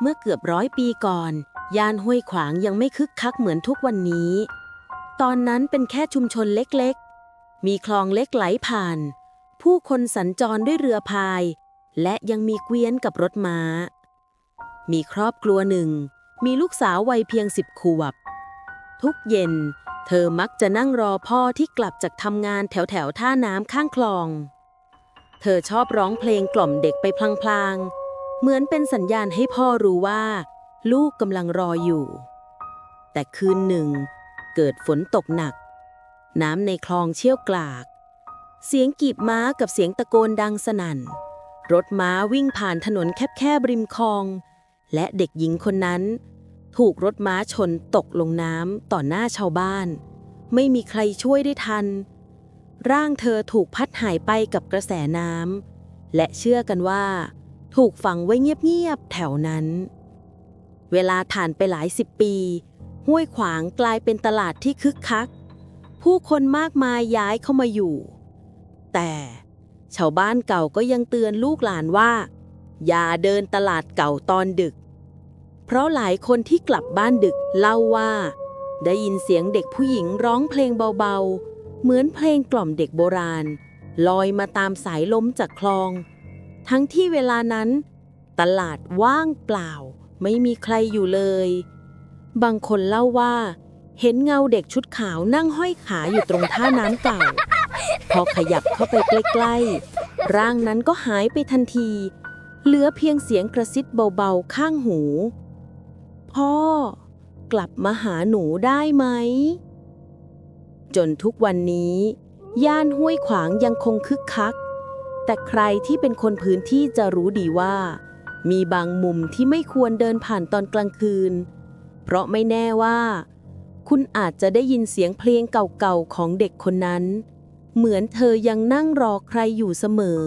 เมื่อเกือบร้อยปีก่อน ย่านห้วยขวางยังไม่คึกคักเหมือนทุกวันนี้ ตอนนั้นเป็นแค่ชุมชนเล็กๆ มีคลองเล็กไหลผ่าน ผู้คนสัญจรด้วยเรือพาย และยังมีเกวียนกับรถม้า มีครอบครัวหนึ่ง มีลูกสาววัยเพียงสิบขวบ ทุกเย็น เธอมักจะนั่งรอพ่อที่กลับจากทำงานแถวแถวๆท่าน้ำข้างคลอง เธอชอบร้องเพลงกล่อมเด็กไปพลางๆ เหมือนเป็นสัญญาณให้พ่อรู้ว่า ลูกกำลังรออยู่ แต่คืนหนึ่ง เกิดฝนตกหนัก น้ำในคลองเชี่ยวกราก เสียงกีบม้ากับเสียงตะโกนดังสนั่น รถม้าวิ่งผ่านถนนแคบๆริมคลอง และเด็กหญิงคนนั้น ถูกรถม้าชนตกลงน้ำต่อหน้าชาวบ้าน ไม่มีใครช่วยได้ทัน ร่างเธอถูกพัดหายไปกับกระแสน้ำและเชื่อกันว่า ถูกฝังไว้เงียบๆแถวนั้น เวลาผ่านไปหลายสิบปี ห้วยขวางกลายเป็นตลาดที่คึกคัก ผู้คนมากมายย้ายเข้ามาอยู่ แต่ชาวบ้านเก่าก็ยังเตือนลูกหลานว่า อย่าเดินตลาดเก่าตอนดึก เพราะหลายคนที่กลับบ้านดึกเล่าว่า ได้ยินเสียงเด็กผู้หญิงร้องเพลงเบาๆ เหมือนเพลงกล่อมเด็กโบราณ ลอยมาตามสายลมจากคลอง ทั้งที่เวลานั้น ตลาดว่างเปล่า ไม่มีใครอยู่เลย บางคนเล่าว่า เห็นเงาเด็กชุดขาวนั่งห้อยขาอยู่ตรงท่าน้ำเก่า พอขยับเข้าไปใกล้ๆ ร่างนั้นก็หายไปทันที เหลือเพียงเสียงกระซิบเบาๆ ข้างหู พ่อกลับมาหาหนูได้ไหม จนทุกวันนี้ ย่านห้วยขวางยังคงคึกคัก แต่ใครที่เป็นคนพื้นที่จะรู้ดีว่า มีบางมุมที่ไม่ควรเดินผ่านตอนกลางคืน เพราะไม่แน่ว่า คุณอาจจะได้ยินเสียงเพลงเก่าๆของเด็กคนนั้น เหมือนเธอยังนั่งรอใครอยู่เสมอ